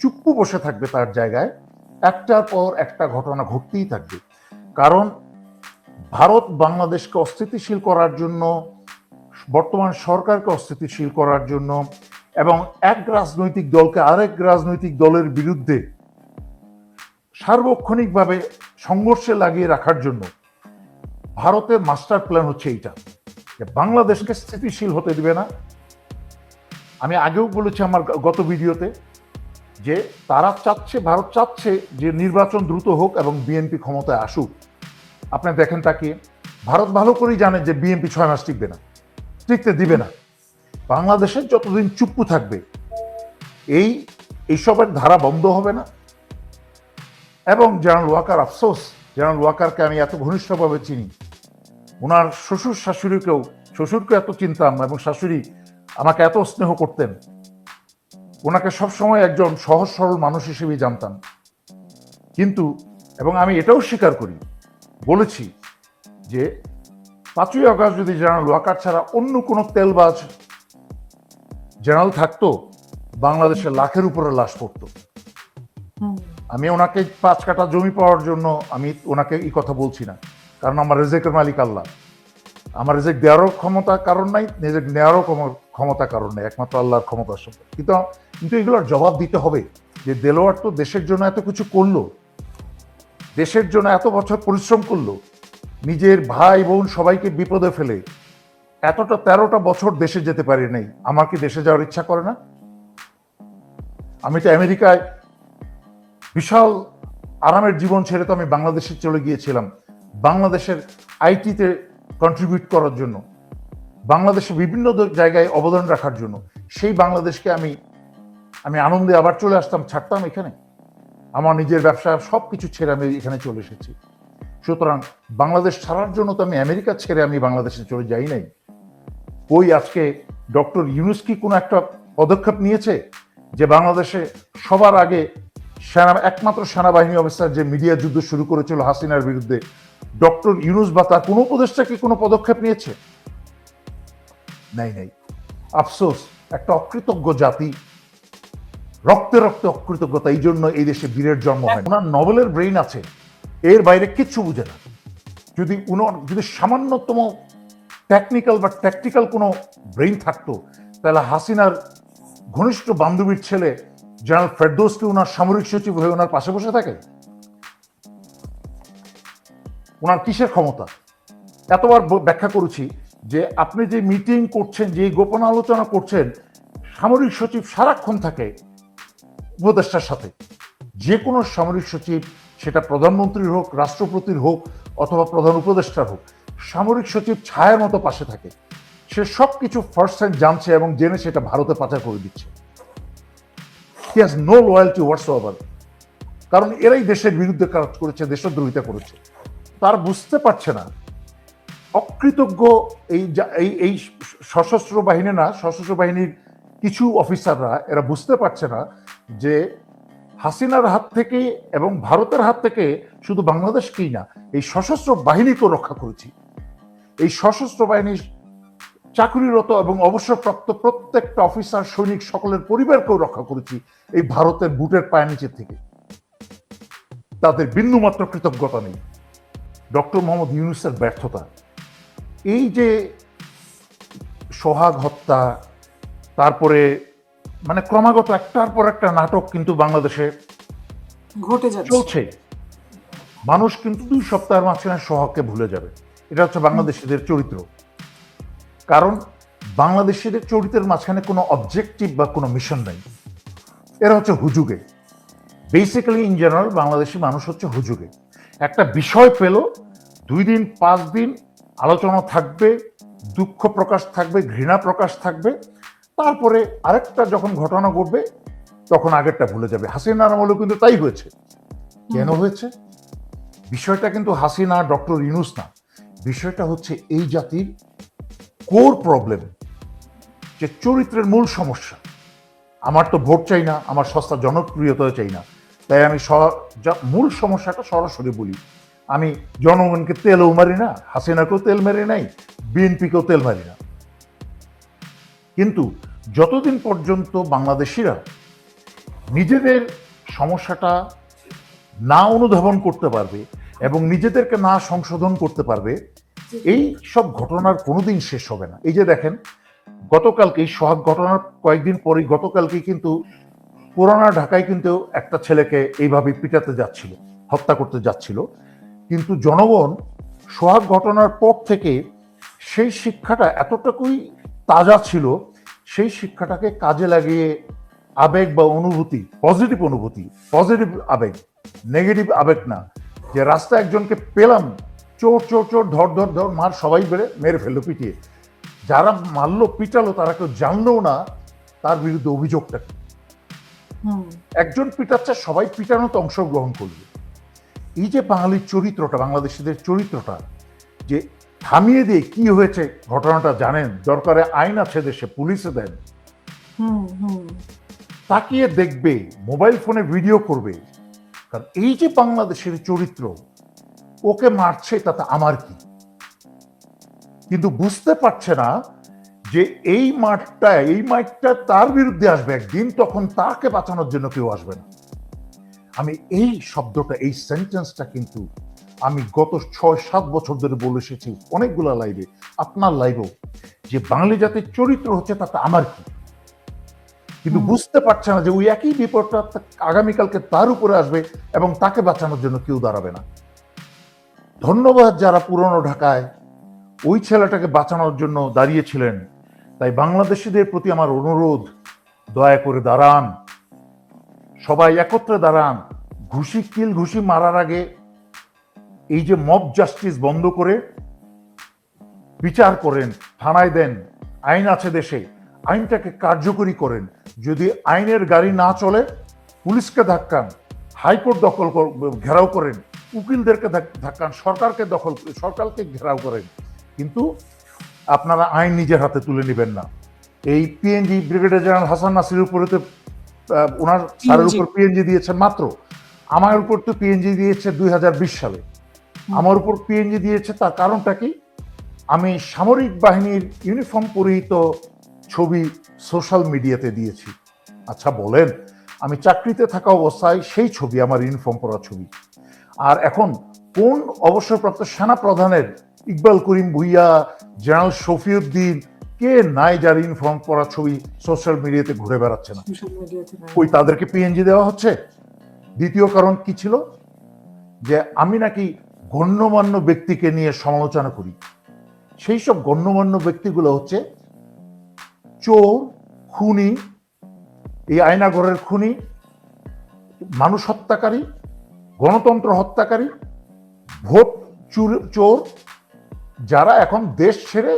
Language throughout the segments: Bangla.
চুপ্পু বসে থাকবে তার জায়গায়। একটার পর একটা ঘটনা ঘটতেই থাকবে। কারণ ভারত বাংলাদেশকে অস্থিতিশীল করার জন্য, বর্তমান সরকারকে অস্থিতিশীল করার জন্য এবং এক রাজনৈতিক দলকে আরেক রাজনৈতিক দলের বিরুদ্ধে সার্বক্ষণিকভাবে সংঘর্ষে লাগিয়ে রাখার জন্য ভারতের মাস্টার প্ল্যান হচ্ছে এইটা, যে বাংলাদেশকে স্থিতিশীল হতে দিবে না। আমি আগেও বলেছি আমার গত ভিডিওতে যে তারা চাচ্ছে, ভারত চাচ্ছে যে নির্বাচন দ্রুত হোক এবং বিএনপি ক্ষমতায় আসুক। আপনি দেখেন তাকে ভারত ভালো করেই জানে যে বিএনপি ছয় মাস টিকবে না, টিকতে দিবে না। বাংলাদেশের যতদিন চুপ্পু থাকবে, এই এইসবের ধারা বন্ধ হবে না। এবং জেনারেল ওয়াকার, আফসোস, জেনারেল ওয়াকারকে আমি এত ঘনিষ্ঠভাবে চিনি। ওনার শ্বশুর শাশুড়িকেও শ্বশুরকে এত চিনতাম এবং শাশুড়ি আমাকে এত স্নেহ করতেন। ওনাকে সবসময় একজন সহজ সরল মানুষ হিসেবেই জানতাম। কিন্তু এবং আমি এটাও স্বীকার করি বলেছি যে পাঁচই আগস্ট যদি জেনারেল ওয়াকার ছাড়া অন্য কোনো তেলবাজ জেনারেল থাকতো বাংলাদেশে লাখের উপরে লাশ পড়তো। আমি ওনাকে পাঁচ কাটা জমি পাওয়ার জন্য আমি ওনাকে এই কথা বলছি না। কারণ আমার রেজেকের মালিক আল্লাহ। আমার রেজেক দেওয়ারও ক্ষমতা কারণ নাই রেজেক নেওয়ারও ক্ষম- ক্ষমতা কারণ নেই, একমাত্র আল্লাহর ক্ষমতার সম্পদ কিন্তু কিন্তু এগুলোর জবাব দিতে হবে যে দেলোয়ার তো দেশের জন্য এত কিছু করল, দেশের জন্য এত বছর পরিশ্রম করল, নিজের ভাই বোন সবাইকে বিপদে ফেলে, এতটা তেরোটা বছর দেশে যেতে পারি নাই, আমার কি দেশে যাওয়ার ইচ্ছা করে না? আমি তো আমেরিকায় বিশাল আরামের জীবন ছেড়ে তো আমি বাংলাদেশে চলে গিয়েছিলাম। বাংলাদেশের আইটিতে কন্ট্রিবিউট করার জন্য, বাংলাদেশে বিভিন্ন জায়গায় অবদান রাখার জন্য, সেই বাংলাদেশকে আমি আমি আনন্দে আবার চলে আসতাম, ছাড়তাম এখানে। আমার নিজের ব্যবসা সব কিছু ছেড়ে আমি এখানে চলে এসেছি। সুতরাং বাংলাদেশ ছাড়ার জন্য তো আমি আমেরিকা ছেড়ে আমি বাংলাদেশে চলে যাই নাই। ওই আজকে ডক্টর ইউনুস কি কোনো একটা পদক্ষেপ নিয়েছে যে বাংলাদেশে সবার আগে সেনা, একমাত্র সেনাবাহিনী অফিসার যে মিডিয়া যুদ্ধ শুরু করেছিল হাসিনার বিরুদ্ধে ডক্টর ইউনুস বা তার কোনো উপদেষ্টা কি কোনো পদক্ষেপ নিয়েছে? নাই নাই। আফসোস, একটা অকৃতজ্ঞ জাতি। রক্তে রক্তে অকৃতজ্ঞতা, এই জন্য এই দেশে বীরের জন্ম হয় ওনার নভেলের ব্রেইন আছে, এর বাইরে কিচ্ছু বুঝে না। যদি উনার যদি সামান্যতম টেকনিক্যাল বা ট্যাকটিক্যাল কোনো ব্রেইন থাকতো, তাহলে হাসিনার ঘনিষ্ঠ বান্ধবীর ছেলে জেনারেল ফেরদৌসকে ওনার সামরিক সচিব হয়ে ওনার পাশে বসে থাকে? ওনার কিসের ক্ষমতা? এতবার ব্যাখ্যা করেছি যে আপনি যে মিটিং করছেন, যে গোপন আলোচনা করছেন, সামরিক সচিব সারাক্ষণ থাকে উপদেষ্টার সাথে। যে কোনো সামরিক সচিব, সেটা প্রধানমন্ত্রীর হোক, রাষ্ট্রপতির হোক, অথবা প্রধান উপদেষ্টার হোক, সামরিক সচিব ছায়ার মতো পাশে থাকে। সে সব কিছু ফার্স্ট হ্যান্ড জানছে এবং জেনে সেটা ভারতে পাচার করে দিচ্ছে। He has no loyalty what's কারণ এরাই দেশের বিরুদ্ধে কাজ করেছে, দেশদ্রোহিতা করেছে। তার বুঝতে পারছে না। অকৃতজ্ঞ এই এই সশস্ত্র বাহিনী না, সশস্ত্র বাহিনীর কিছু অফিসাররা, এরা বুঝতে পারছে না যে হাসিনার হাত থেকে এবং ভারতের হাত থেকে শুধু বাংলাদেশকেই না, এই সশস্ত্র বাহিনীকেও রক্ষা করেছি। এই সশস্ত্র বাহিনীর চাকরিরত এবং অবসরপ্রাপ্ত প্রত্যেকটা অফিসার, সৈনিক সকলের পরিবারকেও রক্ষা করেছি এই ভারতের বুটের পায়ের নিচে থেকে। তাদের বিন্দুমাত্র কৃতজ্ঞতা নেই। ডক্টর মোহাম্মদ ইউনুসের ব্যর্থতা। এই যে সোহাগ হত্যা তারপরে মানে ক্রমাগত একটার পর একটা নাটক কিন্তু বাংলাদেশে ঘটে চলছে। মানুষ কিন্তু দুই সপ্তাহের মাঝখানে সোহাগকে ভুলে যাবে। এটা হচ্ছে বাংলাদেশিদের চরিত্র। কারণ বাংলাদেশিদের চরিত্রের মাঝখানে কোনো অবজেক্টিভ বা কোনো মিশন নেই। এরা হচ্ছে হুজুগে। বেসিক্যালি ইন জেনারেল বাংলাদেশি মানুষ হচ্ছে হুজুগে। একটা বিষয় পেল দুই দিন পাঁচ দিন আলোচনা থাকবে দুঃখ প্রকাশ থাকবে ঘৃণা প্রকাশ থাকবে। তারপরে আরেকটা যখন ঘটনা ঘটবে তখন আগেরটা ভুলে যাবে। হাসিনার আমলেও কিন্তু তাই হয়েছে। কেন হয়েছে? বিষয়টা কিন্তু হাসিনা ডক্টর ইউনুস না। বিষয়টা হচ্ছে এই জাতির কোর প্রবলেম যে চরিত্রের মূল সমস্যা। আমার তো ভোট চাই না আমার সস্তা জনপ্রিয়তা চাই না। তাই আমি মূল সমস্যাটা সরাসরি বলি। আমি জনগণকে তেলও মারি না, হাসিনাকেও তেল মারি নাই, বিএনপিকেও তেল মারি না। কিন্তু যতদিন পর্যন্ত বাংলাদেশিরা নিজেদের সমস্যাটা না অনুধাবন করতে পারবে এবং নিজেদেরকে না সংশোধন করতে পারবে, এই সব ঘটনার কোনোদিন শেষ হবে না। এই যে দেখেন, গতকালকে এই সোহাগ ঘটনার কয়েকদিন পরেই গতকালকে কিন্তু পুরানা ঢাকায় কিন্তু একটা ছেলেকে এইভাবে পিটাতে যাচ্ছিল, হত্যা করতে যাচ্ছিল কিন্তু জনগণ সোহাগ ঘটনার পর থেকে সেই শিক্ষাটা এতটুকুই তাজা ছিল, সেই শিক্ষাটাকে কাজে লাগিয়ে আবেগ বা অনুভূতি পজিটিভ অনুভূতি পজিটিভ আবেগ নেগেটিভ আবেগ না, যে রাস্তা একজনকে পেলাম, চোর চোর চোর, ধর ধর ধর, মার সবাই বেড়ে মেরে ফেলল, পিটিয়ে যারা মারলো, পিটালো, তারা কেউ জানলেও না তার বিরুদ্ধে অভিযোগটা কি। একজন পিটাচ্ছে সবাই পিটানোতে অংশগ্রহণ করবে। এই যে বাঙালির চরিত্রটা বাংলাদেশিদের চরিত্রটা যে থামিয়ে দিয়ে কি হয়েছে ঘটনাটা জানেন? দরকারে আইন আছে দেশে পুলিশে দেন। তাকিয়ে দেখবে মোবাইল ফোনে ভিডিও করবে। কারণ এই যে বাংলাদেশের চরিত্র ওকে মারছে তাতে আমার কি? কিন্তু বুঝতে পারছে না যে এই মাঠটা এই মাঠটা তার বিরুদ্ধে আসবে একদিন তখন তাকে বাঁচানোর জন্য কেউ আসবে না। আমি এই শব্দটা এই সেন্টেন্সটা কিন্তু আমি গত ছয় সাত বছর ধরে বলে এসেছি অনেকগুলো লাইভে আপনার লাইভেও যে বাঙালি জাতির চরিত্র হচ্ছে তাতে আমার কি? কিন্তু বুঝতে পারছে না যে ওই একই বিপদটা আগামীকালকে তার উপরে আসবে এবং তাকে বাঁচানোর জন্য কেউ দাঁড়াবে না। ধন্যবাদ যারা পুরনো ঢাকায় ওই ছেলেটাকে বাঁচানোর জন্য দাঁড়িয়েছিলেন। তাই বাংলাদেশিদের প্রতি আমার অনুরোধ, দয়া করে দাঁড়ান। সবাই একত্রে দাঁড়ান। ঘুষি কিল ঘুষি মারার আগে এই যে মব জাস্টিস বন্ধ করে বিচার করেন, থানায় দেন, আইন আছে দেশে, আইনটাকে কার্যকরী করেন। যদি আইনের গাড়ি না চলে, পুলিশকে ধাক্কান, হাইকোর্ট দখল ঘেরাও করেন, উকিলদেরকে ধাক্কান, সরকারকে দখল, সরকারকে ঘেরাও করেন। কিন্তু আপনারা আইন নিজের হাতে তুলে নেবেন না। এই PNG brigadier general Hasan Nasir উপরে তো ওনার স্যারের উপর পিএনজি দিয়েছেন মাত্র। আমার উপর তো পিএনজি দিয়েছে দুই হাজার বিশ সালে। আমার উপর পিএনজি দিয়েছে তার কারণটা কি? আমি সামরিক বাহিনীর ইউনিফর্ম পরিহিত ছবি সোশ্যাল মিডিয়াতে দিয়েছি। আচ্ছা বলেন আমি চাকরিতে থাকা অবস্থায় সেই ছবি আমার ইউনিফর্ম পরা ছবি। আর এখন কোন অবসরপ্রাপ্ত সেনা প্রধানের ইকবাল করিম ভুইয়া জেনারেল শফিউদ্দিন কে নাই যার ইউনিফর্ম পরা ছবি সোশ্যাল মিডিয়াতে ঘুরে বেড়াচ্ছে না। ওই তাদেরকে পিএনজি দেওয়া হচ্ছে? দ্বিতীয় কারণ কি ছিল? যে আমি নাকি গণ্যমান্য ব্যক্তিকে নিয়ে সমালোচনা করি। সেই সব গণ্যমান্য ব্যক্তিগুলো হচ্ছে চোর খুনি এই আয়নাঘরের খুনি মানুষ হত্যাকারী গণতন্ত্র হত্যাকারী ভোট চুর- চোর যারা এখন দেশ ছেড়ে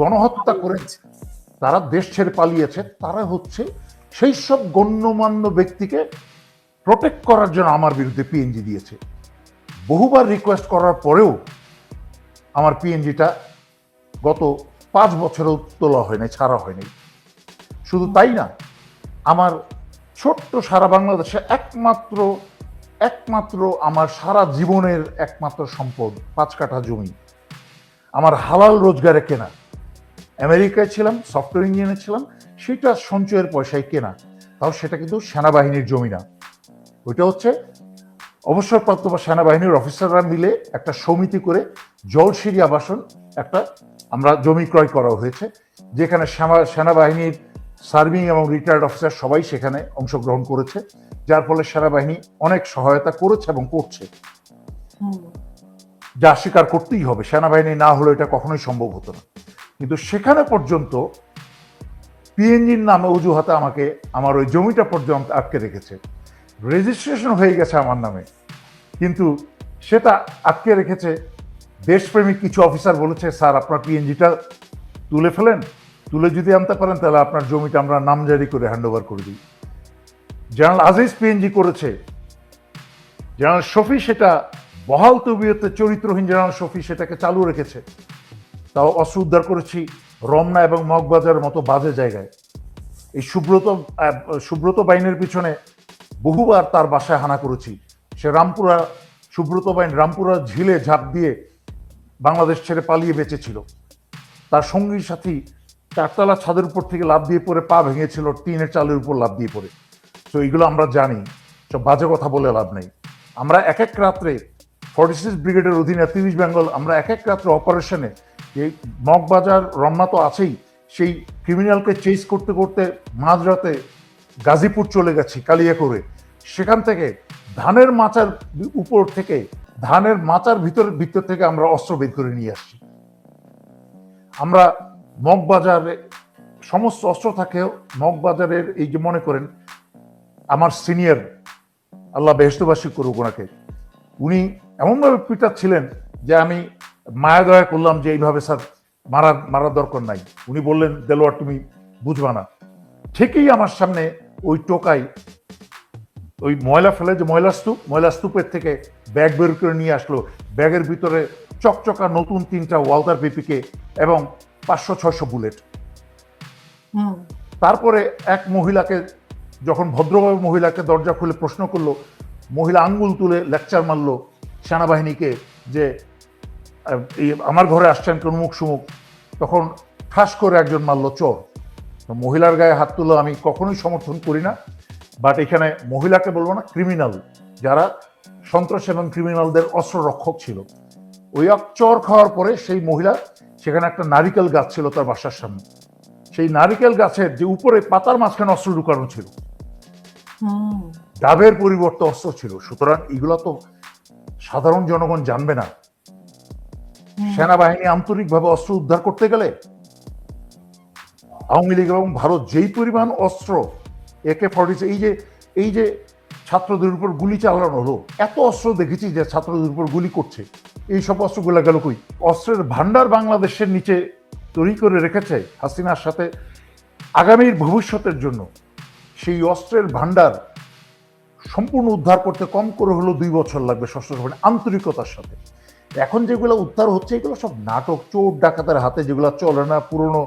গণহত্যা করেছে, তারা দেশ ছেড়ে পালিয়েছে, তারা হচ্ছে সেই সব গণ্যমান্য ব্যক্তিকে প্রোটেক্ট করার জন্য আমার বিরুদ্ধে পিএনজি দিয়েছে। বহুবার রিকোয়েস্ট করার পরেও আমার পিএনজিটা গত পাঁচ বছরেও তোলা হয়নি, ছাড়া হয়নি। শুধু তাই না, আমার ছোট্ট সারা বাংলাদেশে একমাত্র একমাত্র আমার সারা জীবনের একমাত্র সম্পদ, পাঁচ কাঠা জমি। আমার হালাল রোজগারে কেনা। আমেরিকায় ছিলাম সফটওয়্যার ইঞ্জিনিয়ারে ছিলাম, সেটা সঞ্চয়ের পয়সায় কেনা। তাও সেটা কিন্তু সেনাবাহিনীর জমি না। ওইটা হচ্ছে অবসরপ্রাপ্ত বা সেনাবাহিনীর অফিসাররা মিলে একটা সমিতি করে জলসিরি আবাসন একটা আমরা জমি ক্রয় করা হয়েছে, যেখানে সেনা- সেনাবাহিনীর সার্ভিং এবং রিটায়ার্ড অফিসার সবাই সেখানে অংশগ্রহণ করেছে, যার ফলে সেনাবাহিনী অনেক সহায়তা করেছে এবং করছে। যা স্বীকার করতেই হবে। সেনাবাহিনী না হলে এটা কখনোই সম্ভব হতো না। কিন্তু সেখানে পর্যন্ত পিএনজির নামে অজুহাতে আমাকে, আমার ওই জমিটা পর্যন্ত আটকে রেখেছে। রেজিস্ট্রেশন হয়ে গেছে আমার নামে। কিন্তু সেটা আটকে রেখেছে। দেশপ্রেমিক কিছু অফিসার বলেছে, স্যার, আপনার পিএনজিটা তুলে ফেলেন। তুলে যদি আনতে পারেন, তাহলে আপনার জমিটা আমরা নামজারি করে হ্যান্ড ওভার করে দিই। জেনারেল আজিজ পিএনজি করেছে। জেনারেল শফি সেটা বহাল তবিয়তে চরিত্রহীন জেনারেল শফি সেটাকে চালু রেখেছে, তাও অস্ত্র উদ্ধার করেছি রমনা এবং মগবাজারের মতো বাজে জায়গায়। এই সুব্রত সুব্রত বাইনের পিছনে বহুবার তার বাসায় হানা করেছি। সে রামপুরা, সুব্রত বাইন রামপুরা ঝিলে ঝাঁপ দিয়ে বাংলাদেশ ছেড়ে পালিয়ে বেঁচেছিল। তার সঙ্গীর সাথী চারতলা ছাদের উপর থেকে লাভ দিয়ে পড়ে, পা ভেঙেছিল, টিনের চালের উপর লাভ দিয়ে পড়ে। তো এইগুলো আমরা জানি, সব বাজে কথা বলে লাভ নেই। আমরা এক এক রাত্রে ফর্টি সিক্স ব্রিগেডের অধীনে তিরিশ বেঙ্গল, আমরা এক এক রাত্রে অপারেশনে, এই মগবাজার রমনা তো আছেই, সেই ক্রিমিনালকে চেস করতে করতে মাঝরাতে গাজীপুর চলে গেছি কালিয়া করে সেখান থেকে ধানের মাচার উপর থেকে, ধানের মাচার ভিতর ভিতর থেকে আমরা অস্ত্র বের করে নিয়ে আসছি। আমরা মগবাজারে সমস্ত অস্ত্র থাকেও মগবাজারের এই যে মনে করেন, আমার সিনিয়র আল্লাহ বেহস্তবাসী করুক ওনাকে। উনি এমনভাবে পিটাচ্ছিলেন যে আমি মায়া দয়া করলাম যে এইভাবে স্যার মারা মারার দরকার নাই। উনি বললেন দেলোয়ার তুমি বুঝবা না। ঠিকই আমার সামনে ওই টোকাই ওই ময়লা ফেলে যে ময়লা স্তূপ ময়লা স্তূপের থেকে ব্যাগ বের করে নিয়ে আসলো। ব্যাগের ভিতরে চকচকা নতুন তিনটা ওয়ালদার পিপিকে এবং পাঁচশো ছয়শো বুলেট। তারপরে এক মহিলাকে যখন ভদ্রভাবে মহিলাকে দরজা খুলে প্রশ্ন করল মহিলা আঙ্গুল তুলে লেকচার মারলো সেনাবাহিনীকে যে আমার ঘরে আসছেন কোন মুখ সুমুখ তখন ঠাস করে একজন মারলো চোর। তো মহিলার গায়ে হাত তুলো আমি কখনোই সমর্থন করি না বাট এখানে মহিলাকে বলব না ক্রিমিনাল যারা সন্ত্রাস এবং ক্রিমিনালদের অস্ত্র রক্ষক ছিল। ওই চর খাওয়ার পরে সেই মহিলা সেখানে একটা নারিকেল গাছ ছিল তার বাসার সামনে। সেই নারিকেল গাছের যে উপরে পাতার মাঝখানে অস্ত্র ঢুকানো ছিল। হুম। ডাবের পরিবর্তে অস্ত্র ছিল। সুতরাং এগুলো তো সাধারণ জনগণ জানবে না। সেনাবাহিনী আন্তরিকভাবে অস্ত্র উদ্ধার করতে গেলে আওয়ামী লীগ এবং ভারত যেই পরিমাণ অস্ত্র, একে ফর্টি এই যে এই যে ছাত্রদের উপর গুলি চালানো হলো, এত অস্ত্র দেখেছি যে ছাত্রদের উপর গুলি করছে। এই সব অস্ত্রগুলো গেল কই? অস্ত্রের ভান্ডার বাংলাদেশের নিচে তৈরি করে রেখেছে হাসিনার সাথে আগামীর ভবিষ্যতের জন্য। সেই অস্ত্রের ভান্ডার সম্পূর্ণ উদ্ধার করতে কম করে হলেও দুই বছর লাগবে ষষ্ঠ বাহিনী আন্তরিকতার সাথে। এখন যেগুলো উদ্ধার হচ্ছে, এগুলো সব নাটক, চোর, ডাকাতের হাতে যেগুলো চলে না, পুরনো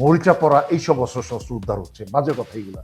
মরিচা পড়া এইসব অস্ত্র শস্ত্র উদ্ধার হচ্ছে। বাজে কথা এগুলা